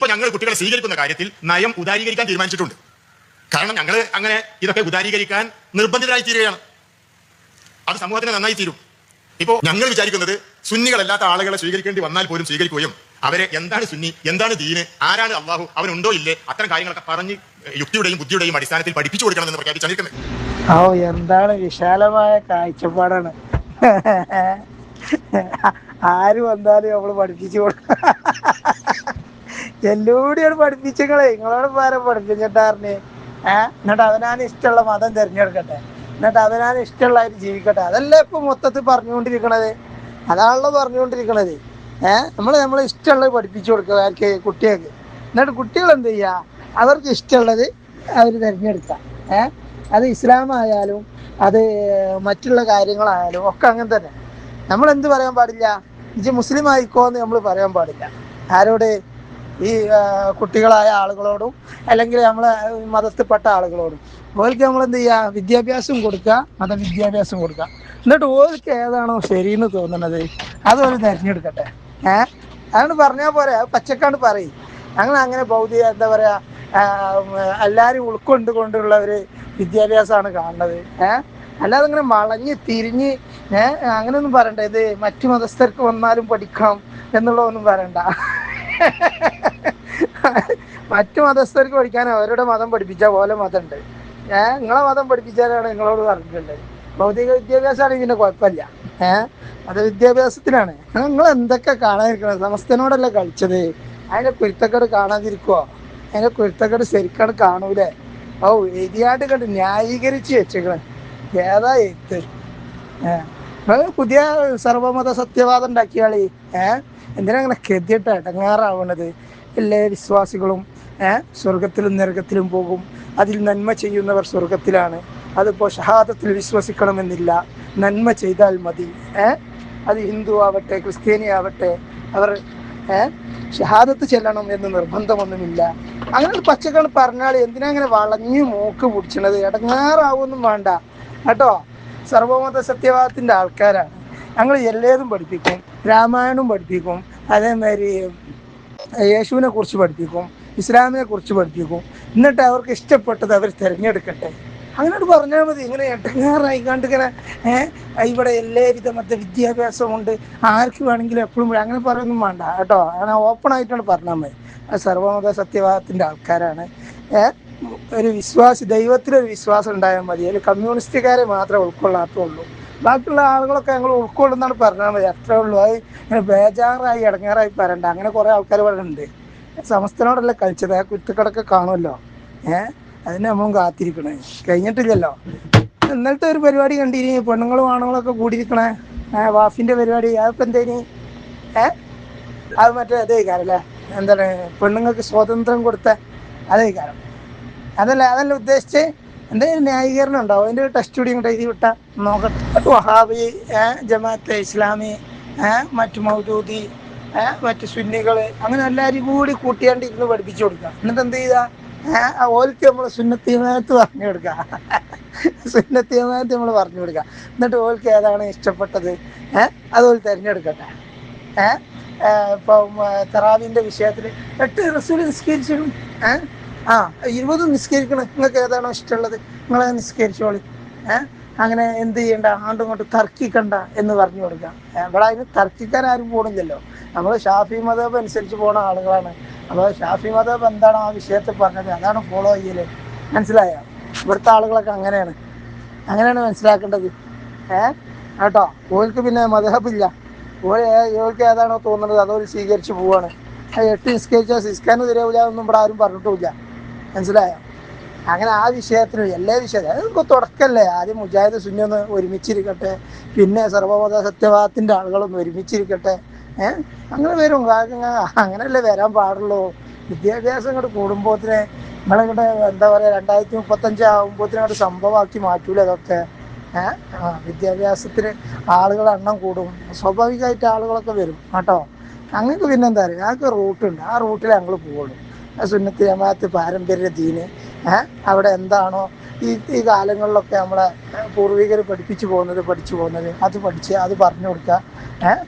ഇപ്പൊ ഞങ്ങൾ കുട്ടികളെ സ്വീകരിക്കുന്ന കാര്യത്തിൽ നയം ഉദാരീകരിക്കാൻ തീരുമാനിച്ചിട്ടുണ്ട്. കാരണം ഞങ്ങൾ അങ്ങനെ ഇതൊക്കെ ഉദാരീകരിക്കാൻ നിർബന്ധിതരായി തീരുകയാണ്. അത് സമൂഹത്തിന് നന്നായി തീരും. ഇപ്പോ ഞങ്ങൾ വിചാരിക്കുന്നത് സുന്നികളല്ലാത്ത ആളുകളെ സ്വീകരിക്കേണ്ടി വന്നാൽ പോലും സ്വീകരിക്കുകയും അവരെ എന്താണ് സുന്നി എന്താണ് ദീന് ആരാണ് അള്ളാഹു അവനുണ്ടോ ഇല്ലേ അത്തരം കാര്യങ്ങളൊക്കെ പറഞ്ഞ് യുക്തിയുടെയും ബുദ്ധിയുടെയും അടിസ്ഥാനത്തിൽ പഠിപ്പിച്ചു കൊടുക്കണമെന്ന് പ്രഖ്യാപിച്ചാണ് ഓ എന്താണ് വിശാലമായ കാഴ്ചപ്പാടാണ്. ആര് വന്നാലും നമ്മൾ പഠിപ്പിച്ചു കൊടുക്കും. എല്ലൂടിയാണ് പഠിപ്പിച്ചങ്ങളെ നിങ്ങളോട് വേറെ പഠിപ്പിച്ചിട്ടാറിന് ഏഹ് എന്നിട്ട് അവനാണ് ഇഷ്ടമുള്ള മതം തിരഞ്ഞെടുക്കട്ടെ. എന്നിട്ട് അവനാണ് ഇഷ്ടമുള്ളതായിട്ട് ജീവിക്കട്ടെ. അതല്ലേ ഇപ്പൊ മൊത്തത്തിൽ പറഞ്ഞുകൊണ്ടിരിക്കണത്? അതാണല്ലോ പറഞ്ഞുകൊണ്ടിരിക്കണത്. ഏഹ് നമ്മൾ നമ്മളെ ഇഷ്ടമുള്ളത് പഠിപ്പിച്ചു കൊടുക്കുക ആർക്ക്? കുട്ടികൾക്ക്. എന്നിട്ട് കുട്ടികൾ എന്ത് ചെയ്യുക അവർക്ക് ഇഷ്ടമുള്ളത് അവർ തിരഞ്ഞെടുക്കാം ഏഹ് അത് ഇസ്ലാം ആയാലും അത് മറ്റുള്ള കാര്യങ്ങളായാലും ഒക്കെ അങ്ങനെ തന്നെ. നമ്മൾ എന്ത് പറയാൻ പാടില്ല? ഇജ് മുസ്ലിം ആയിക്കോ എന്ന് നമ്മൾ പറയാൻ പാടില്ല. ആരോട്? ഈ കുട്ടികളായ ആളുകളോടും അല്ലെങ്കിൽ നമ്മളെ മതത്തിൽപ്പെട്ട ആളുകളോടും. ഓൽക്ക് നമ്മൾ എന്ത് ചെയ്യുക വിദ്യാഭ്യാസം കൊടുക്കുക മതവിദ്യാഭ്യാസം കൊടുക്കുക എന്നിട്ട് ഓൾക്ക് ഏതാണോ ശരിയെന്ന് തോന്നുന്നത് അത് ഒരു തിരഞ്ഞെടുക്കട്ടെ. ഏഹ് അതാണ് പറഞ്ഞാൽ പോരെ പച്ചക്കാണ്ട് പറയും. ഞങ്ങൾ അങ്ങനെ ഭൗതിക എന്താ പറയാ എല്ലാവരും ഉൾക്കൊണ്ട് കൊണ്ടുള്ള ഒരു വിദ്യാഭ്യാസമാണ് കാണുന്നത്. ഏഹ് അല്ലാതെ അങ്ങനെ വളഞ്ഞ് തിരിഞ്ഞ് ഏഹ് അങ്ങനെയൊന്നും പറയണ്ട. ഇത് മറ്റു മതസ്ഥർക്ക് വന്നാലും പഠിക്കണം എന്നുള്ളതൊന്നും പറയണ്ട. മറ്റു മതസ്ഥർക്ക് പഠിക്കാൻ അവരുടെ മതം പഠിപ്പിച്ച പോലെ മതമുണ്ട്. ഏഹ് നിങ്ങളെ മതം പഠിപ്പിച്ചാലാണ് നിങ്ങളോട് പറഞ്ഞിട്ടുള്ളത്. ഭൗതിക വിദ്യാഭ്യാസമാണ് ഇതിന്റെ കുഴപ്പമില്ല. ഏഹ് അത് വിദ്യാഭ്യാസത്തിനാണ് നിങ്ങൾ എന്തൊക്കെ കാണാതിരിക്കണം? സമസ്തനോടല്ലേ കളിച്ചത്? അതിന്റെ കുരുത്തക്കേട് കാണാതിരിക്കുവോ? അതിന്റെ കുരുത്തക്കേട് ശരിക്കാണ് കാണൂലേ? ഓ എരിയാണ്ട് കണ്ട് ന്യായീകരിച്ച് വെച്ചേക്കണേ. ഏതാ എഴുത്ത്? ഏഹ് പുതിയ സർവമത സത്യവാദം ഉണ്ടാക്കിയാളി ഏഹ് എന്തിനാ അങ്ങനെ കെതിയിട്ട് ഇടങ്ങാറാവണത്? എല്ലാ വിശ്വാസികളും സ്വർഗത്തിലും നരകത്തിലും പോകും. അതിൽ നന്മ ചെയ്യുന്നവർ സ്വർഗത്തിലാണ് അതിപ്പോ ഷഹാദത്തിൽ വിശ്വസിക്കണമെന്നില്ല. നന്മ ചെയ്താൽ മതി ഏഹ് അത് ഹിന്ദു ആവട്ടെ ക്രിസ്ത്യാനി ആവട്ടെ അവർ ഏഹ് ഷഹാദത്ത് ചെല്ലണം എന്ന് നിർബന്ധമൊന്നുമില്ല. അങ്ങനെ പച്ചക്കൾ പറഞ്ഞാൽ എന്തിനാ അങ്ങനെ വളഞ്ഞു മൂക്ക് പിടിച്ചണത് ഇടങ്ങാറാവൊന്നും വേണ്ട. കേട്ടോ? സർവമത സത്യവാദത്തിന്റെ ആൾക്കാരാണ്. ഞങ്ങൾ എല്ലാതും പഠിപ്പിക്കും രാമായണം പഠിപ്പിക്കും. അതേമാതിരി യേശുവിനെ കുറിച്ച് പഠിപ്പിക്കും ഇസ്ലാമിനെ കുറിച്ച് പഠിപ്പിക്കും. എന്നിട്ട് അവർക്ക് ഇഷ്ടപ്പെട്ടത് അവർ തിരഞ്ഞെടുക്കട്ടെ. അങ്ങനെ പറഞ്ഞാൽ മതി. ഇങ്ങനെ എട്ടങ്ങാറായി കണ്ട് ഇങ്ങനെ ഇവിടെ എല്ലാവിധ മറ്റേ വിദ്യാഭ്യാസമുണ്ട് ആർക്ക് വേണമെങ്കിലും എപ്പോഴും അങ്ങനെ പറയൊന്നും വേണ്ട. കേട്ടോ. അങ്ങനെ ഓപ്പൺ ആയിട്ടാണ് പറഞ്ഞാൽ മതി. സർവമത സത്യവാദത്തിന്റെ ആൾക്കാരാണ്. ഒരു വിശ്വാസി ദൈവത്തിലൊരു വിശ്വാസം ഉണ്ടായാൽ മതി. അതിൽ കമ്മ്യൂണിസ്റ്റുകാരെ മാത്രമേ ഉൾക്കൊള്ളാത്തുള്ളൂ. ബാക്കിയുള്ള ആളുകളൊക്കെ ഞങ്ങൾ ഉൾക്കൊള്ളുന്നാണ് പറഞ്ഞാൽ മതി അത്രേ ഉള്ളൂ. അത് ബേജാറായി ഇടങ്ങാറായി പറയണ്ട. അങ്ങനെ കുറേ ആൾക്കാർ പറയുന്നുണ്ട് സമസ്തനോടല്ലേ കളിച്ചത്? ആ കുറ്റക്കടൊക്കെ കാണുമല്ലോ. ഏഹ് അതിന് നമ്മളും കാത്തിരിക്കണേ. കഴിഞ്ഞിട്ടില്ലല്ലോ. ഇന്നലത്തെ ഒരു പരിപാടി കണ്ടിനി. പെണ്ണുങ്ങളും ആണുങ്ങളൊക്കെ കൂടിയിരിക്കണേ. വാഫിന്റെ പരിപാടി. അതിപ്പോ എന്തേനി? ഏ? അത് മറ്റേ അതേ കാരല്ലേ എന്താണ്? പെണ്ണുങ്ങൾക്ക് സ്വാതന്ത്ര്യം കൊടുത്ത അതേ കാരം അതല്ല അതല്ല ഉദ്ദേശിച്ച്? എന്തെങ്കിലും ന്യായീകരണം ഉണ്ടാവും. അതിന്റെ ഒരു ടെസ്റ്റ് കൂടി ഇങ്ങോട്ട് എഴുതി വിട്ട നോക്കട്ടെ. വഹാബി ജമാഅത്തെ ഇസ്ലാമി മറ്റു മൗദൂദി മറ്റു സുന്നികൾ അങ്ങനെ എല്ലാവരും കൂടി കൂട്ടിയാണ്ട് ഇരുന്ന് പഠിപ്പിച്ചു കൊടുക്കുക എന്നിട്ട് എന്ത് ചെയ്താ? ഓൽക്ക് നമ്മൾ സുന്നത്തീമാനത്ത് പറഞ്ഞു കൊടുക്കുക സുന്നത്തീമാനത്ത് നമ്മൾ പറഞ്ഞു കൊടുക്കുക എന്നിട്ട് ഓൽക്ക് ഏതാണ് ഇഷ്ടപ്പെട്ടത്? ഏഹ് അത് ഓൽ തിരഞ്ഞെടുക്കട്ടെ. ഏഹ് ഇപ്പം തെറാവിന്റെ വിഷയത്തിൽ എട്ട് റസൂൽ നിസ്കരിച്ചിടും ഏഹ് ആ. ഇരുപത് നിസ്കരിക്കണം. നിങ്ങൾക്ക് ഏതാണോ ഇഷ്ടമുള്ളത്. നിങ്ങളെ നിസ്കരിച്ചോളി. ഏഹ് അങ്ങനെ എന്ത് ചെയ്യണ്ട? അങ്ങോട്ടും ഇങ്ങോട്ടും തർക്കിക്കണ്ട എന്ന് പറഞ്ഞു കൊടുക്കാം. ഇവിടെ അതിന് തർക്കിക്കാൻ ആരും പോണില്ലല്ലോ. നമ്മൾ ഷാഫി മതബ് അനുസരിച്ച് പോണ ആളുകളാണ്. അപ്പോൾ ഷാഫി മതബ് എന്താണ് ആ വിഷയത്തെ പറഞ്ഞത്? അതാണ് ഫോളോ ചെയ്യൽ. മനസ്സിലായ? ഇവിടുത്തെ ആളുകളൊക്കെ അങ്ങനെയാണ്. അങ്ങനെയാണ് മനസ്സിലാക്കേണ്ടത്. ഏഹ് കേട്ടോ? ഓൾക്ക് പിന്നെ മതഹബില്ല ഓൾ ഓൾക്ക് ഏതാണോ തോന്നുന്നത് അതോ സ്വീകരിച്ച് പോവാണ്. എട്ട് നിസ്കരിച്ചാൽ സിസ്കാനും തിരവില്ല ഒന്നും ഇവിടെ ആരും പറഞ്ഞിട്ടുമില്ല മനസ്സിലായോ? അങ്ങനെ ആ വിഷയത്തിന് എല്ലാ വിഷയത്തിലും അത് തുടക്കല്ലേ? ആദ്യം മുജാഹിദ് സുന്നി ഒന്ന് ഒരുമിച്ചിരിക്കട്ടെ പിന്നെ സർവമത സത്യവാദത്തിന്റെ ആളുകളൊന്ന് ഒരുമിച്ചിരിക്കട്ടെ ഏഹ് അങ്ങനെ വരും. അങ്ങനെയല്ലേ വരാൻ പാടുള്ളൂ. വിദ്യാഭ്യാസം ഇങ്ങോട്ട് കൂടുമ്പോത്തിന് നിങ്ങളിങ്ങോട്ട് എന്താ പറയാ രണ്ടായിരത്തി മുപ്പത്തഞ്ച് ആകുമ്പോത്തിനോട് സംഭവമാക്കി മാറ്റൂല അതൊക്കെ ഏഹ് ആ വിദ്യാഭ്യാസത്തിന് ആളുകളുടെ എണ്ണം കൂടും. സ്വാഭാവികമായിട്ട് ആളുകളൊക്കെ വരും കേട്ടോ. ഞങ്ങൾക്ക് പിന്നെ എന്താ പറയുക ഞങ്ങൾക്ക് റൂട്ടുണ്ട്. ആ റൂട്ടിൽ ഞങ്ങൾ പോകുള്ളൂ സുന്നത്ത് ജമാഅത്ത് പാരമ്പര്യ ദീന്. അവിടെ എന്താണോ ഈ ഈ കാലങ്ങളിലൊക്കെ നമ്മളെ പൂർവികർ പഠിപ്പിച്ചു പോകുന്നത് പഠിച്ചു പോകുന്നത്. അത് പഠിച്ച് അത് പറഞ്ഞു കൊടുക്കുക.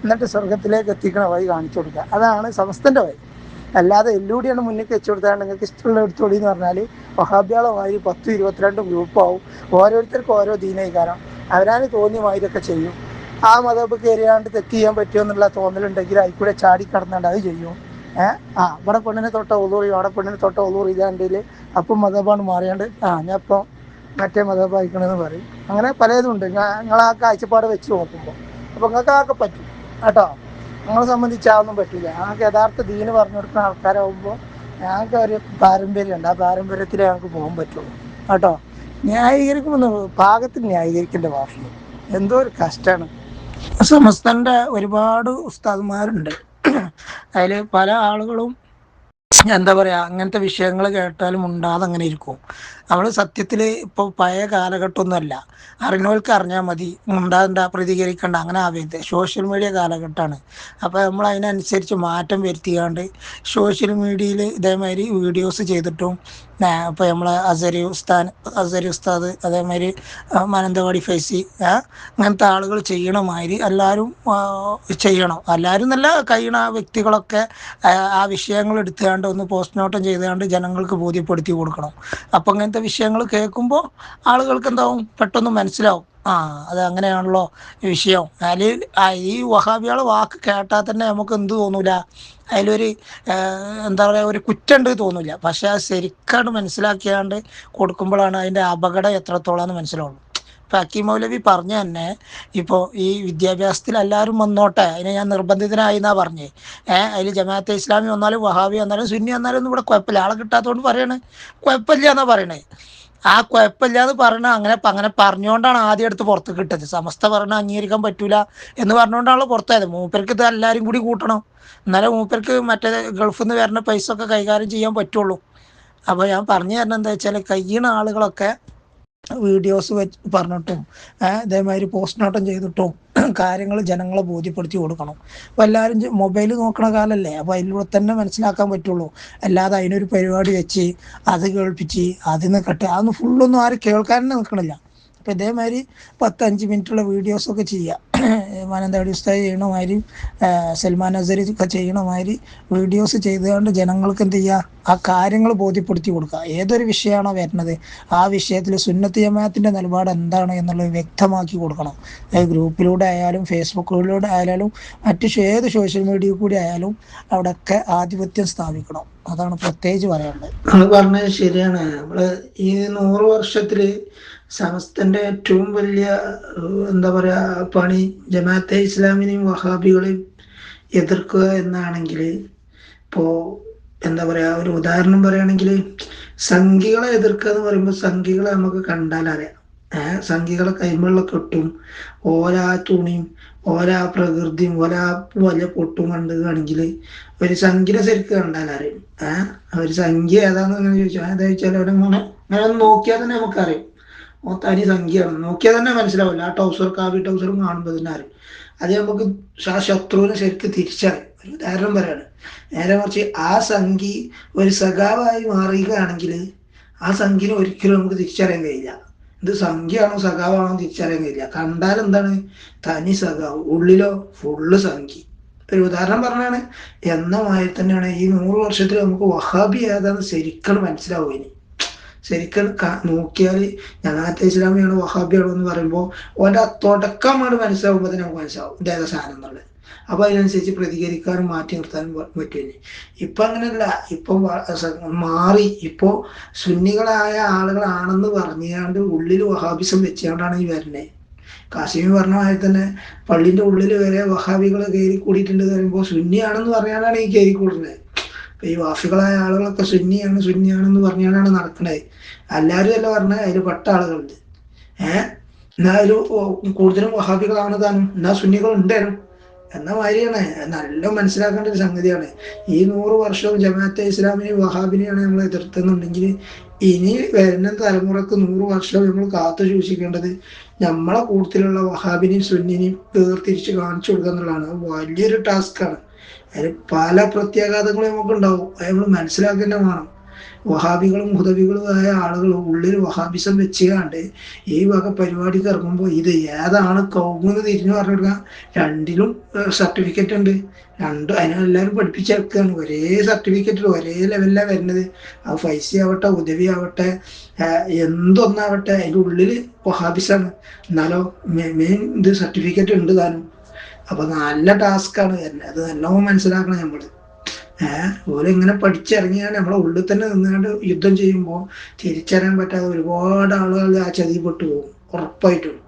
എന്നിട്ട് സ്വർഗത്തിലേക്ക് എത്തിക്കണ വഴി കാണിച്ചു കൊടുക്കുക. അതാണ് സമസ്തന്റെ വഴി. അല്ലാതെ എല്ലൂടിയാണ് മുന്നിൽ വെച്ചു കൊടുത്താൽ നിങ്ങൾക്ക് ഇഷ്ടമുള്ള എടുത്തോളി എന്ന് പറഞ്ഞാൽ വഹാബ്യാളമായി പത്ത് ഇരുപത്തിരണ്ടും ഗ്രൂപ്പാവും. ഓരോരുത്തർക്കും ഓരോ ദീനൈകാരം. അവരാണ് തോന്നിയ മാതിരിയൊക്കെ ചെയ്യും. ആ മതബ് കയറിയാണ്ട് തെറ്റ് ചെയ്യാൻ പറ്റുമോ എന്നുള്ള തോന്നലുണ്ടെങ്കിൽ അതിൽ കൂടെ ചാടി കടന്നാണ്ട് അത് ചെയ്യും. ഏഹ് ആ ഇവിടെ പെണ്ണിനെ തൊട്ട ഒതൂറി അവിടെ പെണ്ണിനെ തൊട്ട ഒതൂറി ഇതാണ്ടെങ്കിൽ അപ്പം മതപാണ് മാറിയാണ്ട് ആ ഞാൻ ഇപ്പം മറ്റേ മതബ് അയക്കണമെന്ന് പറയും. അങ്ങനെ പലതും ഉണ്ട് നിങ്ങൾ ആ കാഴ്ചപ്പാട് വെച്ച് നോക്കുമ്പോൾ അപ്പോൾ നിങ്ങൾക്ക് ആക്കെ പറ്റും. കേട്ടോ? ഞങ്ങളെ സംബന്ധിച്ച് അതൊന്നും പറ്റില്ല. ഞങ്ങൾക്ക് യഥാർത്ഥ ദീന് പറഞ്ഞു കൊടുക്കുന്ന ആൾക്കാരാകുമ്പോൾ ഞങ്ങൾക്ക് ഒരു പാരമ്പര്യമുണ്ട്. ആ പാരമ്പര്യത്തിലേ ഞങ്ങൾക്ക് പോകാൻ പറ്റുള്ളൂ. കേട്ടോ? ന്യായീകരിക്കുമെന്ന് പാകത്തിൽ ന്യായീകരിക്കേണ്ട ഭാഷ എന്തോ ഒരു കഷ്ടമാണ് സമസ്തന്റെ ഒരുപാട് ഉസ്താദ്മാരുണ്ട്. അതിൽ പല ആളുകളും എന്താ പറയുക അങ്ങനത്തെ വിഷയങ്ങൾ കേട്ടാലും ഉണ്ടാതെ അങ്ങനെ ഇരിക്കും. നമ്മൾ സത്യത്തിൽ ഇപ്പോൾ പഴയ കാലഘട്ടമൊന്നുമല്ല. അറിഞ്ഞവർക്ക് അറിഞ്ഞാൽ മതി. ഉണ്ടാകണ്ട പ്രതികരിക്കേണ്ട. അങ്ങനെ ആവരുത്. സോഷ്യൽ മീഡിയ കാലഘട്ടമാണ്. അപ്പോൾ നമ്മൾ അതിനനുസരിച്ച് മാറ്റം വരുത്തിയാണ്ട് സോഷ്യൽ മീഡിയയിൽ ഇതേമാതിരി വീഡിയോസ് ചെയ്തിട്ടും ഇപ്പോൾ നമ്മൾ അസരി ഉസ്താൻ അസരി ഉസ്താദ് അതേമാതിരി മാനന്തവാടി ഫൈസി അങ്ങനത്തെ ആളുകൾ ചെയ്യണ മാതിരി എല്ലാവരും ചെയ്യണം. എല്ലാവരും നല്ല കഴിയണ വ്യക്തികളൊക്കെ ആ വിഷയങ്ങൾ എടുത്തുകൊണ്ട് ഒന്ന് പോസ്റ്റ് നോട്ടം ചെയ്തുകൊണ്ട് ജനങ്ങൾക്ക് ബോധ്യപ്പെടുത്തി കൊടുക്കണം. അപ്പം അങ്ങനത്തെ വിഷയങ്ങൾ കേൾക്കുമ്പോൾ ആളുകൾക്ക് എന്താവും പെട്ടെന്ന് മനസ്സിലാവും. ആ അത് അങ്ങനെയാണല്ലോ വിഷയം. അതിൽ ഈ വഹാബികളെ വാക്ക് കേട്ടാൽ തന്നെ നമുക്ക് എന്ത് തോന്നൂല? അതിലൊരു എന്താ പറയുക ഒരു കുറ്റുണ്ട് തോന്നില്ല പക്ഷെ അത് ശരിക്കാണ് മനസ്സിലാക്കിയാണ്ട് കൊടുക്കുമ്പോഴാണ് അതിന്റെ അപകടം എത്രത്തോളം എന്ന് മനസ്സിലാവുള്ളൂ. അക്കീം മൗലവി പറഞ്ഞു തന്നെ ഇപ്പോൾ ഈ വിദ്യാഭ്യാസത്തിൽ എല്ലാവരും വന്നോട്ടെ അതിനെ ഞാൻ നിർബന്ധിതനായി എന്നാ പറഞ്ഞേ. ഏഹ് അതിൽ ജമാഅത്തെ ഇസ്ലാമി വന്നാലും വഹാബി വന്നാലും സുന്നി വന്നാലും ഒന്നും ഇവിടെ കുഴപ്പമില്ല. ആളെ കിട്ടാത്തതുകൊണ്ട് പറയണേ. കുഴപ്പമില്ല എന്നാ പറയണേ. ആ കുഴപ്പമില്ല എന്ന് പറഞ്ഞ അങ്ങനെ അങ്ങനെ പറഞ്ഞുകൊണ്ടാണ് ആദ്യം എടുത്ത് പുറത്ത് കിട്ടത് സമസ്ത പറഞ്ഞ അംഗീകരിക്കാൻ പറ്റൂല എന്ന് പറഞ്ഞുകൊണ്ടാണല്ലോ പുറത്തായത്. മൂപ്പർക്ക് ഇത് എല്ലാവരും കൂടി കൂട്ടണം. എന്നാലേ മൂപ്പർക്ക് മറ്റേ ഗൾഫിൽ നിന്ന് വരുന്ന പൈസ ഒക്കെ കൈകാര്യം ചെയ്യാൻ പറ്റുള്ളൂ. അപ്പോൾ ഞാൻ പറഞ്ഞു തരണം എന്താ വെച്ചാൽ കഴിയണ ആളുകളൊക്കെ വീഡിയോസ് വെച്ച് പറഞ്ഞിട്ടും അതേമാതിരി ഇതേമാതിരി പോസ്റ്റ്മോർട്ടം ചെയ്തിട്ടും കാര്യങ്ങൾ ജനങ്ങളെ ബോധ്യപ്പെടുത്തി കൊടുക്കണം. അപ്പോൾ എല്ലാവരും മൊബൈൽ നോക്കണ കാലല്ലേ? അപ്പോൾ അതിലൂടെ തന്നെ മനസ്സിലാക്കാൻ പറ്റുള്ളൂ. അല്ലാതെ അതിനൊരു പരിപാടി വെച്ച് അത് കേൾപ്പിച്ച് അതിൽ കട്ട് അതൊന്നും ഫുള്ളൊന്നും ആരും കേൾക്കാൻ നിൽക്കണില്ല അപ്പോൾ ഇതേമാതിരി പത്തഞ്ച് മിനിറ്റുള്ള വീഡിയോസൊക്കെ ചെയ്യുക മാനന്തവാടി ഉസ്താദ് ചെയ്യണമാതിരി സൽമാൻ അസരി ഒക്കെ ചെയ്യണമാതിരി വീഡിയോസ് ചെയ്തുകൊണ്ട് ജനങ്ങൾക്ക് എന്ത് ചെയ്യുക ആ കാര്യങ്ങൾ ബോധ്യപ്പെടുത്തി കൊടുക്കുക. ഏതൊരു വിഷയമാണോ വരുന്നത് ആ വിഷയത്തിൽ സുന്നത്ത് ജമാഅത്തിന്റെ നിലപാട് എന്താണ് എന്നുള്ളത് വ്യക്തമാക്കി കൊടുക്കണം. ഗ്രൂപ്പിലൂടെ ആയാലും ഫേസ്ബുക്കിലൂടെ ആയാലും മറ്റു ഏത് സോഷ്യൽ മീഡിയ കൂടി ആയാലും അവിടെയൊക്കെ ആധിപത്യം സ്ഥാപിക്കണം. അതാണ് പ്രത്യേകിച്ച് പറയാനുള്ളത്. നമ്മൾ പറഞ്ഞത് ശരിയാണ്. നമ്മൾ ഈ നൂറ് വർഷത്തിൽ സമസ്തന്റെ ഏറ്റവും വലിയ എന്താ പറയാ പണി ജമാഅത്തെ ഇസ്ലാമിനെയും വഹാബികളെയും എതിർക്കുക എന്നാണെങ്കിൽ ഇപ്പോ എന്താ പറയാ ഒരു ഉദാഹരണം പറയുകയാണെങ്കിൽ സംഖികളെ എതിർക്കുക എന്ന് പറയുമ്പോൾ സംഖികളെ നമുക്ക് കണ്ടാൽ അറിയാം. ഏഹ് സംഖികളെ കൈമുള്ള കെട്ടും ഓരാ തുണിയും ഓരാ പ്രകൃതിയും ഓരാ വലിയ പൊട്ടും കണ്ടുകയാണെങ്കിൽ ഒരു സംഖ്യനെ ശരിക്ക് കണ്ടാൽ അറിയും. ഏഹ് ഒരു സംഖ്യ ഏതാന്ന് അങ്ങനെ ചോദിച്ചു ഏതാ ചോദിച്ചാൽ ഇങ്ങനെ ഒന്ന് നോക്കിയാൽ തന്നെ നമുക്കറിയും. തനി സംഖ്യയാണ്. നോക്കിയാൽ തന്നെ മനസ്സിലാവില്ല. ആ ടൗസർ കാവി ടൗസറും കാണുമ്പോൾ തന്നെ അറിയും. അത് നമുക്ക് ആ ശത്രുവിനെ ശരിക്കും തിരിച്ചറിയും. ഒരു ഉദാഹരണം പറയാണ്. നേരെ മറിച്ച് ആ സംഖ്യ ഒരു സഖാവായി മാറുകയാണെങ്കിൽ ആ സംഖ്യനെ ഒരിക്കലും നമുക്ക് തിരിച്ചറിയാൻ കഴിയില്ല. ഇത് സംഖ്യയാണോ സഖാവാണോ തിരിച്ചറിയാൻ കഴിയില്ല. കണ്ടാൽ എന്താണ്? തനി സഖാവ്. ഉള്ളിലോ ഫുള്ള് സംഖ്യ. ഒരു ഉദാഹരണം പറഞ്ഞാണ്. എന്ന മാതിരി തന്നെയാണ് ഈ നൂറ് വർഷത്തിൽ നമുക്ക് വഹാബി ഏതാണെന്ന് ശരിക്കും മനസ്സിലാവുക ഇനി ശരിക്കും നോക്കിയാൽ ഞങ്ങാത്തെ ഇസ്ലാമിയാണോ വഹാബിയാണോ എന്ന് പറയുമ്പോൾ ഓന്റെ തുടക്കമാണ് മനസ്സിലാവുമ്പോൾ തന്നെ നമുക്ക് മനസ്സിലാവും. ഇതേതാ സാധനം എന്നുള്ളത്. അപ്പൊ അതിനനുസരിച്ച് പ്രതികരിക്കാനും മാറ്റി നിർത്താനും പറ്റുമല്ലേ പറ്റും ഇപ്പൊ അങ്ങനെയല്ല. ഇപ്പൊ മാറി. ഇപ്പോ സുന്നികളായ ആളുകളാണെന്ന് പറഞ്ഞുകൊണ്ട് ഉള്ളിൽ വഹാബിസം വെച്ചുകൊണ്ടാണ് ഈ വരുന്നത് കാസിമി പറഞ്ഞ മാതിരി തന്നെ പള്ളിന്റെ ഉള്ളിൽ വരെ വഹാബികൾ കയറി കൂടിയിട്ടുണ്ട് എന്ന് പറയുമ്പോൾ സുന്നിയാണെന്ന് പറയാനാണ് ഈ കയറി കൂടുന്നത്. ഈ വാഫികളായ ആളുകളൊക്കെ സുന്നിയാണ് സുന്നിയാണെന്ന് പറഞ്ഞാണ് നടക്കണത്. എല്ലാവരും അല്ല പറഞ്ഞ? അതിൽ പെട്ട ആളുകളുണ്ട്. ഏഹ് എന്നാ അതിൽ കൂടുതലും വഹാബികളാണ് താനും എന്നാ സുന്നികൾ ഉണ്ടായിരുന്നു എന്ന മാതിരിയാണ് നല്ല മനസ്സിലാക്കേണ്ട ഒരു സംഗതിയാണ്. ഈ നൂറ് വർഷവും ജമാഅത്തെ ഇസ്ലാമിനെയും വഹാബിനെയാണ് നമ്മൾ എതിർത്തുന്നുണ്ടെങ്കിൽ ഇനി വരുന്ന തലമുറയ്ക്ക് നൂറ് വർഷം നമ്മൾ കാത്തു സൂക്ഷിക്കേണ്ടത് നമ്മളെ കൂട്ടത്തിലുള്ള വഹാബിനെയും സുന്നിനെയും വേർതിരിച്ച് കാണിച്ചു കൊടുക്കുക എന്നുള്ളതാണ്. വലിയൊരു ടാസ്ക്കാണ്. അതിൽ പല പ്രത്യാഘാതങ്ങളും നമുക്ക് ഉണ്ടാവും അത് നമ്മൾ മനസ്സിലാക്കി തന്നെ വേണം. വഹാബികളും ഹുദവികളുമായ ആളുകൾ ഉള്ളിൽ വഹാബിസം വെച്ചുകാണ്ട് ഈ വക പരിപാടിക്ക് ഇറങ്ങുമ്പോൾ ഇത് ഏതാണ് കൗമെന്ന് തിരിഞ്ഞു പറഞ്ഞു കൊടുക്കാം രണ്ടിലും സർട്ടിഫിക്കറ്റ് ഉണ്ട്. രണ്ടും അതിനെല്ലാവരും പഠിപ്പിച്ചെടുക്കുകയാണ്. ഒരേ സർട്ടിഫിക്കറ്റിൽ ഒരേ ലെവലിലാണ് വരുന്നത്. അത് ഫൈസി ആവട്ടെ ഉദവി ആവട്ടെ എന്തൊന്നാവട്ടെ അതിന്റെ ഉള്ളിൽ വഹാബിസാണ്. എന്നാലോ മെയിൻ ഇത് സർട്ടിഫിക്കറ്റ് ഉണ്ട് താനും. അപ്പൊ നല്ല ടാസ്ക്കാണ് അത് നല്ലോണം മനസ്സിലാക്കണം നമ്മൾ ഏഹ് ഇങ്ങനെ പഠിച്ചിറങ്ങിയാൽ നമ്മളെ ഉള്ളിൽ തന്നെ നിന്നുകൊണ്ട് യുദ്ധം ചെയ്യുമ്പോൾ തിരിച്ചറിയാൻ പറ്റാതെ ഒരുപാട് ആളുകൾ ആ ചതിപ്പെട്ടു പോകും. ഉറപ്പായിട്ടും.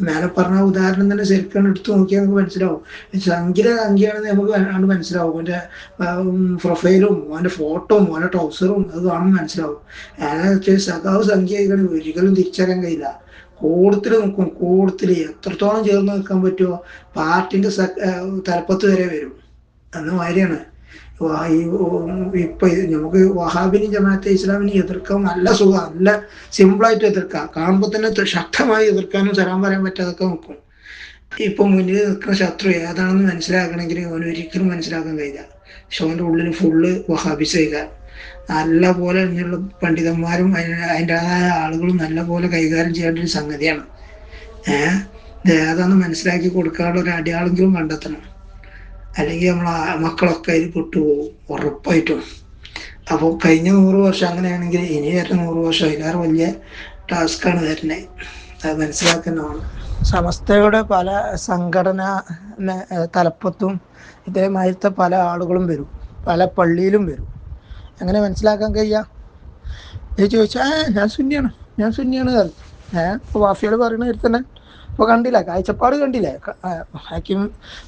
മേലെ പറഞ്ഞ ഉദാഹരണം തന്നെ ശരിക്കും എടുത്തു നോക്കിയാൽ നമുക്ക് മനസ്സിലാവും. സംഖ്യ സംഖ്യയാണെന്ന് നമുക്ക് ആണ് മനസ്സിലാവും. അവന്റെ പ്രൊഫൈലും അവന്റെ ഫോട്ടോയും അവന്റെ ട്രൗസറും അത് കാണുമ്പോൾ മനസ്സിലാവും. അയാളെ സഖാവ് സംഖ്യ ഒരിക്കലും തിരിച്ചറിയാൻ കഴിയില്ല. കൂടത്തിൽ നിൽക്കും കൂടുതൽ എത്രത്തോളം ചേർന്ന് നിൽക്കാൻ പറ്റുമോ പാർട്ടിന്റെ തലപ്പത്ത് വരെ വരും. അന്ന് മാതിരിയാണ്. ഇപ്പൊ നമുക്ക് വഹാബിനും ജമാഅത്തെ ഇസ്ലാമിനും എതിർക്കാൻ നല്ല സുഖം നല്ല സിമ്പിളായിട്ട് എതിർക്കാം. കാണുമ്പോൾ തന്നെ ശക്തമായി എതിർക്കാനും സലാം പറയാൻ പറ്റാതൊക്കെ നിൽക്കും ഇപ്പൊ മുന്നിൽ നിൽക്കുന്ന ശത്രു ഏതാണെന്ന് മനസ്സിലാക്കണമെങ്കിൽ അവൻ ഒരിക്കലും മനസ്സിലാക്കാൻ കഴിയില്ല. പക്ഷെ അവന്റെ ഉള്ളിൽ ഫുള്ള് വഹാബിസൈകാൻ നല്ല പോലെ ഇങ്ങനെയുള്ള പണ്ഡിതന്മാരും അതിന്റെതായ ആളുകളും നല്ല പോലെ കൈകാര്യം ചെയ്യേണ്ട ഒരു സംഗതിയാണ്. ഏഹ് ഏതാന്ന് മനസ്സിലാക്കി കൊടുക്കാനുള്ള ഒരു അടയാളെങ്കിലും കണ്ടെത്തണം. അല്ലെങ്കിൽ നമ്മളെ മക്കളൊക്കെ അതിൽ പെട്ടുപോകും ഉറപ്പായിട്ടും. അപ്പോൾ കഴിഞ്ഞ നൂറ് വർഷം അങ്ങനെയാണെങ്കിൽ ഇനി വരുന്ന നൂറ് വർഷം അതിലേറെ വലിയ ടാസ്ക്കാണ് വരുന്നത്. അത് മനസ്സിലാക്കുന്നതാണ് സമസ്തയുടെ പല സംഘടന തലപ്പത്തും ഇതേമാതിരത്തെ പല ആളുകളും വരും. പല പള്ളിയിലും വരും. എങ്ങനെ മനസ്സിലാക്കാൻ കഴിയുക ഇത് ചോദിച്ചാൽ ഏ ഞാൻ സുന്നിയാണ് ഞാൻ സുന്നിയാണ് പറയും ഏഹ് ഇപ്പോൾ വാഫിയോട് പറയുന്ന തന്നെ ഇപ്പോൾ കണ്ടില്ല കാഴ്ചപ്പാട് കണ്ടില്ലേ? ഹാക്കിം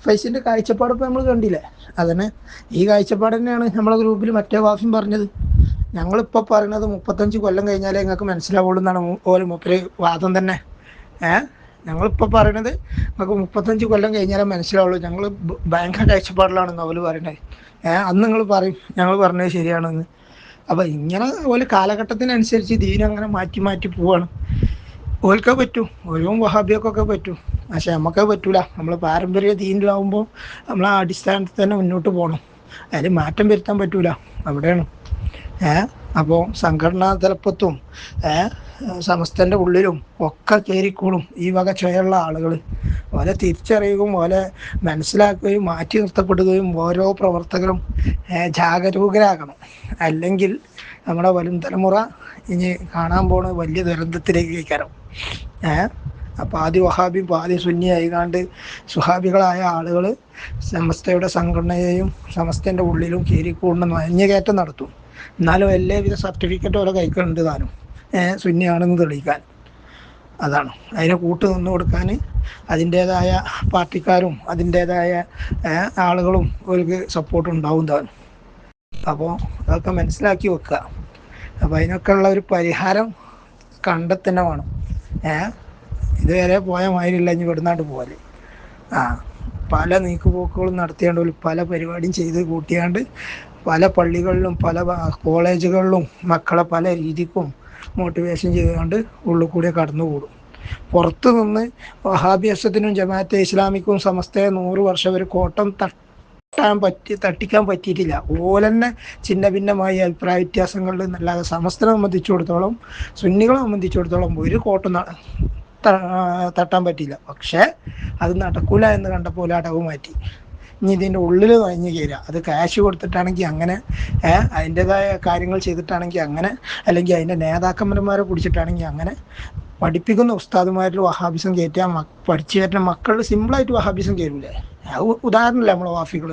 ഫൈസിന്റെ കാഴ്ചപ്പാട് ഇപ്പോൾ നമ്മൾ കണ്ടില്ലേ? അതന്നെ ഈ കാഴ്ചപ്പാട് തന്നെയാണ് നമ്മളെ ഗ്രൂപ്പിൽ മറ്റേ വാഫിയും പറഞ്ഞത്. ഞങ്ങളിപ്പോൾ പറയുന്നത് മുപ്പത്തഞ്ച് കൊല്ലം കഴിഞ്ഞാലേ നിങ്ങൾക്ക് മനസ്സിലാവുള്ളൂ എന്നാണ് ഓരോ മൂപ്പര് വാദം തന്നെ. ഏഹ് ഞങ്ങളിപ്പോൾ പറയണത് നമുക്ക് മുപ്പത്തഞ്ച് കൊല്ലം കഴിഞ്ഞാലേ മനസ്സിലാവുള്ളൂ. ഞങ്ങൾ ഭയങ്കര കാഴ്ചപ്പാടിലാണെന്ന് അവർ പറയണത് ഏഹ് അന്ന് നിങ്ങൾ പറയും ഞങ്ങൾ പറഞ്ഞത് ശരിയാണെന്ന്. അപ്പം ഇങ്ങനെ ഓൽ കാലഘട്ടത്തിനനുസരിച്ച് ദീൻ അങ്ങനെ മാറ്റി മാറ്റി പോവാണ്. ഓൽക്കേ പറ്റൂ. ഓരോ വഹാബിയൊക്കെ പറ്റൂ. പക്ഷെ നമുക്കേ പറ്റൂല. നമ്മൾ പാരമ്പര്യ ദീനിലാവുമ്പോൾ നമ്മൾ ആ അടിസ്ഥാനത്തിൽ തന്നെ മുന്നോട്ട് പോകണം അതിൽ മാറ്റം വരുത്താൻ പറ്റൂല. അവിടെയാണ്. ഏ? അപ്പോൾ സംഘടനാ തലപ്പത്തും സമസ്തന്റെ ഉള്ളിലും ഒക്കെ കയറിക്കോളും ഈ വക ചുയുള്ള ആളുകൾ ഓലെ തിരിച്ചറിയുകയും ഓലെ മനസ്സിലാക്കുകയും മാറ്റി നിർത്തപ്പെടുകയും ഓരോ പ്രവർത്തകരും ജാഗരൂകരാകണം. അല്ലെങ്കിൽ നമ്മുടെ വരും തലമുറ ഇനി കാണാൻ പോണ വലിയ ദുരന്തത്തിലേക്ക് കയറും. അപ്പം ആദ്യ വഹാബി പാതി സുന്നി ആയിക്കാണ്ട് സുഹാബികളായ ആളുകൾ സമസ്തയുടെ സംഘടനയെയും സമസ്തന്റെ ഉള്ളിലും കയറിക്കൂടുന്ന നുഴഞ്ഞുകയറ്റം നടത്തും. എന്നാലും എല്ലാവിധ സർട്ടിഫിക്കറ്റ് ഓരോ കൈക്കുണ്ട് താനും. സുന്നിയാണെന്ന് തെളിയിക്കാൻ. അതാണ്. അതിനെ കൂട്ട് നിന്ന് കൊടുക്കാൻ അതിന്റേതായ പാർട്ടിക്കാരും അതിന്റേതായ ആളുകളും അവർക്ക് സപ്പോർട്ട് ഉണ്ടാവും താനും. അപ്പോൾ അതൊക്കെ മനസ്സിലാക്കി വെക്കുക. അപ്പോൾ അതിനൊക്കെ ഉള്ള ഒരു പരിഹാരം കണ്ടെത്തന്നെ വേണം. ഏഹ് ഇതുവരെ പോയ മാതിരില്ല ഇനി ഇവിടുന്നാണ്ട് പോലെ ആ പല നീക്കുപോക്കുകളും നടത്തിയാണ്ട് പല പരിപാടിയും ചെയ്ത് കൂട്ടിയാണ്ട് പല പള്ളികളിലും പല കോളേജുകളിലും മക്കളെ പല രീതിക്കും മോട്ടിവേഷൻ ചെയ്തുകൊണ്ട് ഉള്ളിൽ കൂടെ കടന്നുകൂടും. പുറത്തു നിന്ന് വഹാഭ്യാസത്തിനും ജമാഅത്തെ ഇസ്ലാമിക്കും സമസ്തയെ നൂറ് വർഷം ഒരു കോട്ടം തട്ടാൻ പറ്റി തട്ടിക്കാൻ പറ്റിയിട്ടില്ല. ഓലെന്നെ ചിന്ന ഭിന്നമായ അഭിപ്രായ വ്യത്യാസങ്ങളിൽ നിന്നല്ലാതെ സമസ്തനെ സംബന്ധിച്ചിടത്തോളം സുന്നികളെ സംബന്ധിച്ചിടത്തോളം ഒരു കോട്ടം തട്ടാൻ പറ്റിയില്ല. പക്ഷേ അത് നടക്കൂല എന്ന് കണ്ടപ്പോൾ അടവ് മാറ്റി. ഇനി ഇതിന്റെ ഉള്ളിൽ നുഴഞ്ഞു കയറുക അത് ക്യാഷ് കൊടുത്തിട്ടാണെങ്കിൽ അങ്ങനെ അതിന്റെതായ കാര്യങ്ങൾ ചെയ്തിട്ടാണെങ്കിൽ അങ്ങനെ അല്ലെങ്കിൽ അതിന്റെ നേതാക്കന്മാരെ പിടിച്ചിട്ടാണെങ്കിൽ അങ്ങനെ പഠിപ്പിക്കുന്ന ഉസ്താദുമാരിൽ വഹാബിസം കയറ്റാൻ പഠിച്ചു കയറ്റുന്ന മക്കളിൽ സിമ്പിളായിട്ട് വഹാബിസം കയറൂലേ അത് ഉദാഹരണമല്ല നമ്മളെ വാഫികൾ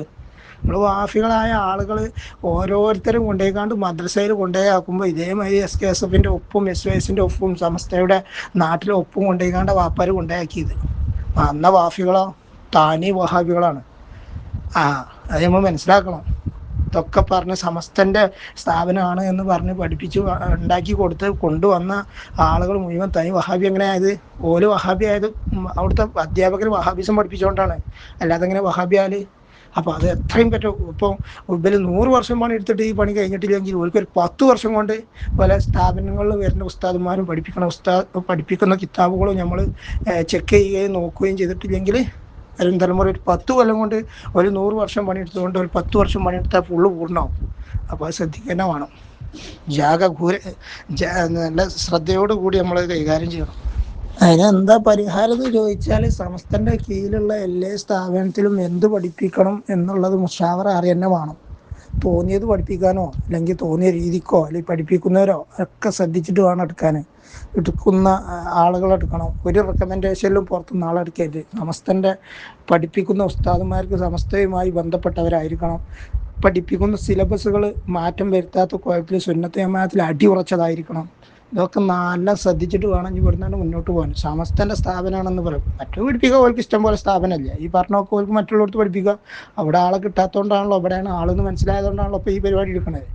നമ്മൾ വാഫികളായ ആളുകൾ ഓരോരുത്തരും കൊണ്ടുപോയിക്കാണ്ട് മദ്രസയിൽ കൊണ്ടുപോയി ആക്കുമ്പോൾ ഇതേമാതിരി എസ് കെ എസ് എഫിന്റെ ഒപ്പും എസ് വൈ എസിന്റെ ഒപ്പും സമസ്തയുടെ നാട്ടിലെ ഒപ്പും കൊണ്ടുപോയിക്കാണ്ട് വാപ്പാർ കൊണ്ടുപോയാക്കിയത് അന്ന വാഫികളോ താനി വഹാബികളാണ്. ആ അത് നമ്മൾ മനസ്സിലാക്കണം. ഇതൊക്കെ പറഞ്ഞ് സമസ്തന്റെ സ്ഥാപനമാണ് എന്ന് പറഞ്ഞ് പഠിപ്പിച്ച് ഉണ്ടാക്കി കൊടുത്ത് കൊണ്ടുവന്ന ആളുകൾ മുഴുവൻ. തനി വഹാബി എങ്ങനെ ആയത് ഓൽ വഹാബി ആയത് അവിടുത്തെ അധ്യാപകർ വഹാബിസം പഠിപ്പിച്ചുകൊണ്ടാണ് അല്ലാതെ എങ്ങനെ വഹാബി ആയാൽ അപ്പൊ അത് എത്രയും പറ്റും. ഇപ്പോൾ ഇവർ നൂറ് വർഷം പണി എടുത്തിട്ട് ഈ പണി കഴിഞ്ഞിട്ടില്ലെങ്കിൽ ഓർക്ക് ഒരു പത്ത് വർഷം കൊണ്ട് പല സ്ഥാപനങ്ങളിൽ വരുന്ന ഉസ്താദുമാരും പഠിപ്പിക്കണ ഉസ്താദ് പഠിപ്പിക്കുന്ന കിതാബുകളും നമ്മൾ ചെക്ക് ചെയ്യുകയും നോക്കുകയും ചെയ്തിട്ടില്ലെങ്കിൽ വരും തലമുറ ഒരു പത്ത് കൊല്ലം കൊണ്ട് ഒരു നൂറ് വർഷം പണിയെടുത്തുകൊണ്ട് ഒരു പത്ത് വർഷം പണിയെടുത്താൽ ഫുള്ള് പൂർണമാവും. അപ്പോൾ അത് ശ്രദ്ധിക്കുന്ന വേണം. ജാഗ ഘൂര നല്ല ശ്രദ്ധയോട് കൂടി നമ്മൾ കൈകാര്യം ചെയ്യണം. അതിനെന്താ പരിഹാരം എന്ന് ചോദിച്ചാൽ സമസ്തന്റെ കീഴിലുള്ള എല്ലാ സ്ഥാപനത്തിലും എന്ത് പഠിപ്പിക്കണം എന്നുള്ളത് മുഷാവർ അറിയന്നെ വേണം. തോന്നിയത് പഠിപ്പിക്കാനോ അല്ലെങ്കിൽ തോന്നിയ രീതിക്കോ അല്ലെങ്കിൽ പഠിപ്പിക്കുന്നവരോ ഒക്കെ ശ്രദ്ധിച്ചിട്ട് വേണം എടുക്കാൻ എടുക്കുന്ന ആളുകൾ എടുക്കണം. ഒരു റെക്കമെൻഡേഷനിലും പുറത്തുനിന്ന് ആളെടുക്കരുത് സമസ്തന്റെ പഠിപ്പിക്കുന്ന ഉസ്താദുമാർക്ക് സമസ്തയുമായി ബന്ധപ്പെട്ടവരായിരിക്കണം. പഠിപ്പിക്കുന്ന സിലബസുകൾ മാറ്റം വരുത്താത്ത കുഴപ്പത്തിൽ സുന്നത്ത് അടി അടിയുറച്ചതായിരിക്കണം ഇതൊക്കെ നല്ല ശ്രദ്ധിച്ചിട്ട് വേണം ഇനി ഇവിടുന്ന് മുന്നോട്ട് പോകാൻ. സമസ്തന്റെ സ്ഥാപനമാണെന്ന് പറയും. മറ്റു പഠിപ്പിക്കുക അവർക്ക് ഇഷ്ടം പോലെ സ്ഥാപനമല്ല? ഈ പറഞ്ഞൊക്കെ അവർക്ക് മറ്റുള്ളവർക്ക് പഠിപ്പിക്കുക. അവിടെ ആളെ കിട്ടാത്തതുകൊണ്ടാണല്ലോ അവിടെയാണ് ആളെന്ന് മനസ്സിലായതുകൊണ്ടാണല്ലോ ഇപ്പോൾ ഈ പരിപാടി എടുക്കുന്നത്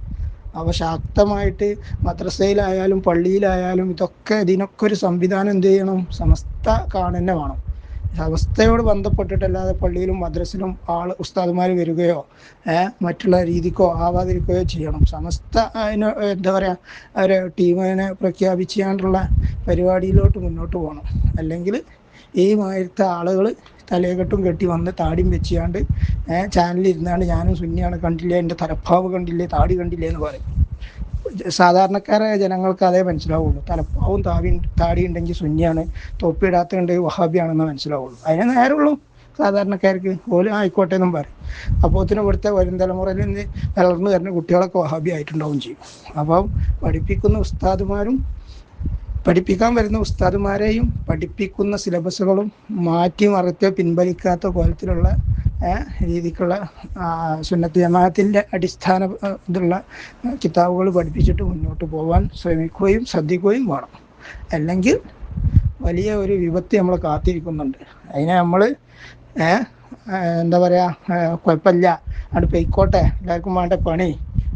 അപ്പോൾ ശക്തമായിട്ട് മദ്രസയിലായാലും പള്ളിയിലായാലും ഇതൊക്കെ ഇതിനൊക്കെ ഒരു സംവിധാനം എന്ത് ചെയ്യണം? സമസ്ത കാണുന്നെ വേണം. അവസ്ഥയോട് ബന്ധപ്പെട്ടിട്ടല്ലാതെ പള്ളിയിലും മദ്രസിലും ആൾ ഉസ്താദുമാർ വരികയോ മറ്റുള്ള രീതിക്കോ ആവാതിരിക്കുകയോ ചെയ്യണം. സമസ്ത അതിന് എന്താ പറയാ ഒരു ടീമിനെ പ്രഖ്യാപിച്ചുകൊണ്ടുള്ള പരിപാടിയിലോട്ട് മുന്നോട്ട് പോകണം. അല്ലെങ്കിൽ ഈ മാതിരത്തെ ആളുകൾ തലയെക്കെട്ടും കെട്ടി വന്ന് താടിയും വെച്ചാണ്ട് ചാനലിൽ ഇരുന്നാണ്ട് ഞാനും സുന്നിയാണ് കണ്ടില്ലേ എന്റെ തലപ്പാവ് കണ്ടില്ലേ താടി കണ്ടില്ലേ എന്ന് പറയും. സാധാരണക്കാരായ ജനങ്ങൾക്ക് അതേ മനസ്സിലാവുള്ളൂ. തലപ്പാവും താവി താടി ഉണ്ടെങ്കിൽ സുന്നിയാണ് തൊപ്പിയിടാത്തുണ്ട് വഹാബിയാണെന്ന് മനസ്സിലാവുള്ളൂ. അതിനെ നേരമുള്ളൂ സാധാരണക്കാർക്ക്. പോലും ആയിക്കോട്ടെ എന്നും പറയും. അപ്പോത്തിന് ഇവിടുത്തെ വരും തലമുറയിൽ നിന്ന് വളർന്നു വരുന്ന കുട്ടികളൊക്കെ വഹാബി ആയിട്ടുണ്ടാവും ചെയ്യും. അപ്പം പഠിപ്പിക്കുന്ന ഉസ്താദുമാരും പഠിപ്പിക്കാൻ വരുന്ന ഉസ്താദുമാരെയും പഠിപ്പിക്കുന്ന സിലബസുകളും മാറ്റി മറിച്ച് പിൻവലിക്കാത്ത കോലത്തിലുള്ള രീതിക്കുള്ള സുന്നത്ത് ജമാഅത്തിന്റെ അടിസ്ഥാന ഇതുള്ള കിതാബുകൾ പഠിപ്പിച്ചിട്ട് മുന്നോട്ട് പോകാൻ ശ്രമിക്കുകയും ശ്രദ്ധിക്കുകയും വേണം. അല്ലെങ്കിൽ വലിയ ഒരു വിപത്ത് നമ്മൾ കാത്തിരിക്കുന്നുണ്ട്. അതിനെ നമ്മൾ എന്താ പറയുക കുഴപ്പമില്ല. അവിടെ പൊയ്ക്കോട്ടെ. എല്ലാവർക്കും വേണ്ട പണി.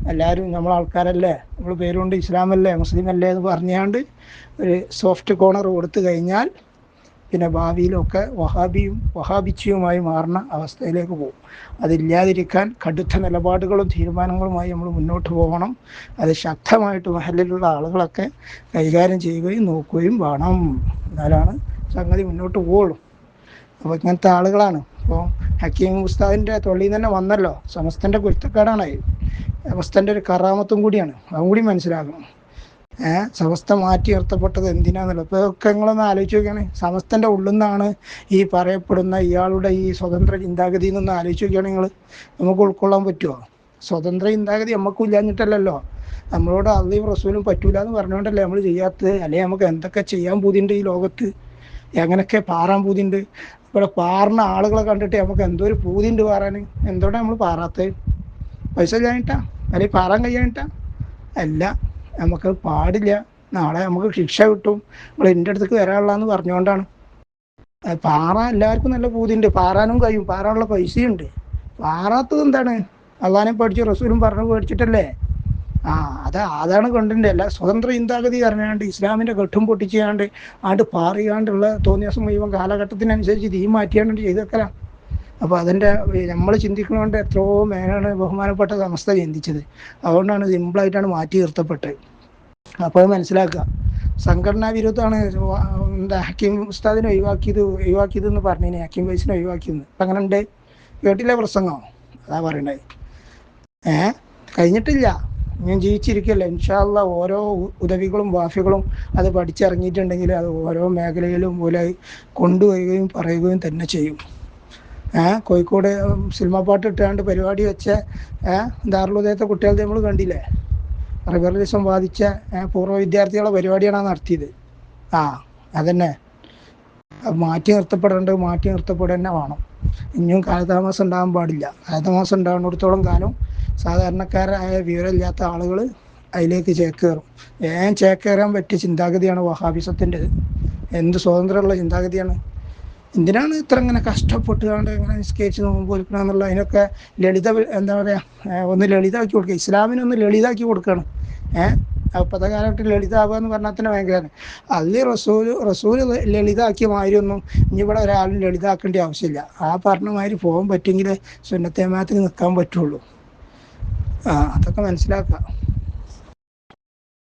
എല്ലാവരും നമ്മൾ ആൾക്കാരല്ലേ? നമ്മൾ പേരുകൊണ്ട് ഇസ്ലാമല്ലേ മുസ്ലിം അല്ലേ എന്ന് പറഞ്ഞാണ്ട് ഒരു സോഫ്റ്റ് കോർണർ കൊടുത്തു കഴിഞ്ഞാൽ പിന്നെ ഭാവിയിലൊക്കെ വഹാബിയും വഹാബിച്ചിയുമായി മാറുന്ന അവസ്ഥയിലേക്ക് പോകും. അതില്ലാതിരിക്കാൻ കടുത്ത നിലപാടുകളും തീരുമാനങ്ങളുമായി നമ്മൾ മുന്നോട്ട് പോകണം. അത് ശക്തമായിട്ട് മഹലിലുള്ള ആളുകളൊക്കെ കൈകാര്യം ചെയ്യുകയും നോക്കുകയും വേണം. എന്നാലാണ് സംഗതി മുന്നോട്ട് പോവുള്ളൂ. അപ്പോൾ ഇങ്ങനത്തെ ആളുകളാണ്. അപ്പോൾ ഹക്കീം ഉസ്താദിന്റെ തൊള്ളിയിൽ തന്നെ വന്നല്ലോ. സമസ്തന്റെ കുരുത്തക്കാടാണ്. സമസ്തന്റെ ഒരു കറാമത്തും കൂടിയാണ്. അതും കൂടി മനസ്സിലാക്കണം ഏഹ് സമസ്ത മാറ്റി നിർത്തപ്പെട്ടത് എന്തിനാന്നുള്ളത് ഇപ്പോൾ ഒക്കെ നിങ്ങളൊന്ന് ആലോചിച്ച് നോക്കുകയാണ് സമസ്തന്റെ ഉള്ളിൽ നിന്നാണ് ഈ പറയപ്പെടുന്ന ഇയാളുടെ ഈ സ്വതന്ത്ര ചിന്താഗതി എന്നൊന്ന് ആലോചിച്ച് നോക്കുകയാണ് നിങ്ങൾ നമുക്ക് ഉൾക്കൊള്ളാൻ പറ്റുമോ സ്വതന്ത്ര ചിന്താഗതി നമുക്കും ഇല്ലാഞ്ഞിട്ടല്ലല്ലോ. നമ്മളോട് അള്ളയും റസൂലും പറ്റൂല എന്ന് പറഞ്ഞുകൊണ്ടല്ലേ നമ്മൾ ചെയ്യാത്തത്. അല്ലെങ്കിൽ നമുക്ക് എന്തൊക്കെ ചെയ്യാൻ പോതിണ്ട് ഈ ലോകത്ത്? എങ്ങനെയൊക്കെ പാറാൻ പോതിണ്ട്? ഇവിടെ പാറുന്ന ആളുകളെ കണ്ടിട്ട് നമുക്ക് എന്തോ ഒരു പൂതിണ്ട് പാറാൻ എന്തുകൊണ്ടാണ് നമ്മൾ പാറാത്തത് പൈസ ഇല്ലാഞ്ഞിട്ടാ? അല്ലെങ്കിൽ പാറാൻ കഴിയാനിട്ടാ അല്ല നമുക്ക് പാടില്ല. നാളെ നമുക്ക് ശിക്ഷ കിട്ടും. നമ്മൾ എന്റെ അടുത്തേക്ക് വരാനുള്ളതെന്ന് പറഞ്ഞുകൊണ്ടാണ്. പാറ എല്ലാവർക്കും നല്ല പൂതിയുണ്ട്. പാറാനും കഴിയും. പാറാനുള്ള പൈസയുണ്ട്. പാറാത്തത് എന്താണ്? അള്ളാനെ പഠിച്ച് റസൂലും പറഞ്ഞു പഠിച്ചിട്ടല്ലേ ആ അത് അതാണ് കണ്ടിന്റെ അല്ല സ്വതന്ത്ര ചിന്താഗതി അറിഞ്ഞാണ്ട് ഇസ്ലാമിന്റെ കെട്ടും പൊട്ടിച്ചാണ്ട് ആണ്ട് പാറിയാണ്ടുള്ള തോന്നിയ മുഴുവൻ കാലഘട്ടത്തിനനുസരിച്ച് തീ മാറ്റിയാണ്ട് ചെയ്തേക്കലാം അപ്പോൾ അതിന്റെ നമ്മൾ ചിന്തിക്കുന്നതുകൊണ്ട് എത്രയോ മേലാണ് ബഹുമാനപ്പെട്ട സമസ്ത ചിന്തിച്ചത്. അതുകൊണ്ടാണ് സിമ്പിളായിട്ടാണ് മാറ്റി നിർത്തപ്പെട്ടത്. അപ്പോൾ അത് മനസ്സിലാക്കുക. സംഘടനാ വിരുദ്ധമാണ് എന്താ ഹക്കീം ഉസ്താദിനെ ഒഴിവാക്കിയത് ഒഴിവാക്കിയത് എന്ന് പറഞ്ഞിന് ഹക്കീം വൈസിനെ ഒഴിവാക്കിയെന്ന് അപ്പം അങ്ങനെ ഉണ്ട് കേട്ടില്ലേ പ്രസംഗം? അതാ പറയണ്ടേ ഏ? കഴിഞ്ഞിട്ടില്ല. ഞാൻ ജീവിച്ചിരിക്കല്ല. ഇൻഷാല്ല ഓരോ ഉദവികളും വാഫികളും അത് പഠിച്ചിറങ്ങിയിട്ടുണ്ടെങ്കിൽ അത് ഓരോ മേഖലയിലും പോലെ കൊണ്ടുവരികയും പറയുകയും തന്നെ ചെയ്യും. കോഴിക്കോട് സിനിമാ പാട്ട് ഇട്ടാണ്ട് പരിപാടി വെച്ച ദാറുലുദയത്തെ കുട്ടികളുടെ നമ്മൾ കണ്ടില്ലേ? റിബറലിസം ബാധിച്ച പൂർവ വിദ്യാർത്ഥികളെ പരിപാടിയാണ് നടത്തിയത്. ആ അതന്നെ. മാറ്റി നിർത്തപ്പെടേണ്ടത് മാറ്റി നിർത്തപ്പെടുക തന്നെ വേണം. ഇനിയും കാലതാമസം ഉണ്ടാകാൻ പാടില്ല. കാലതാമസം ഉണ്ടാകുന്നിടത്തോളം കാലം സാധാരണക്കാരായ വിവരമില്ലാത്ത ആളുകൾ അതിലേക്ക് ചേക്കേറും. ഏൻ ചേക്കേറാൻ പറ്റിയ ചിന്താഗതിയാണ് വഹാബിസത്തിന്റെത്. എന്ത് സ്വാതന്ത്ര്യമുള്ള ചിന്താഗതിയാണ്? എന്തിനാണ് ഇത്ര ഇങ്ങനെ കഷ്ടപ്പെട്ടുകൊണ്ട് ഇങ്ങനെ നിസ്കരിച്ച് നോമ്പ് എന്നുള്ള അതിനൊക്കെ ലളിത എന്താ പറയുക ഒന്ന് ലളിതാക്കി കൊടുക്കുക. ഇസ്ലാമിനെ ഒന്ന് ലളിതാക്കി കൊടുക്കണം. ഏഹ് അപ്പോഴത്തെ കാലഘട്ടത്തിൽ ലളിതാവുക എന്ന് പറഞ്ഞാൽ തന്നെ ഭയങ്കരമാണ്. അതിൽ റസൂൽ റസൂൽ ലളിതാക്കിയ മാതിരിയൊന്നും ഇനി ഇവിടെ ഒരാളും ലളിതാക്കേണ്ട ആവശ്യമില്ല. ആ പറഞ്ഞ മാതിരി പോകാൻ പറ്റുമെങ്കിൽ സുന്നത്തേമാത്തിന് നിൽക്കാൻ പറ്റുള്ളൂ. ആ അതൊക്കെ മനസ്സിലാക്കാം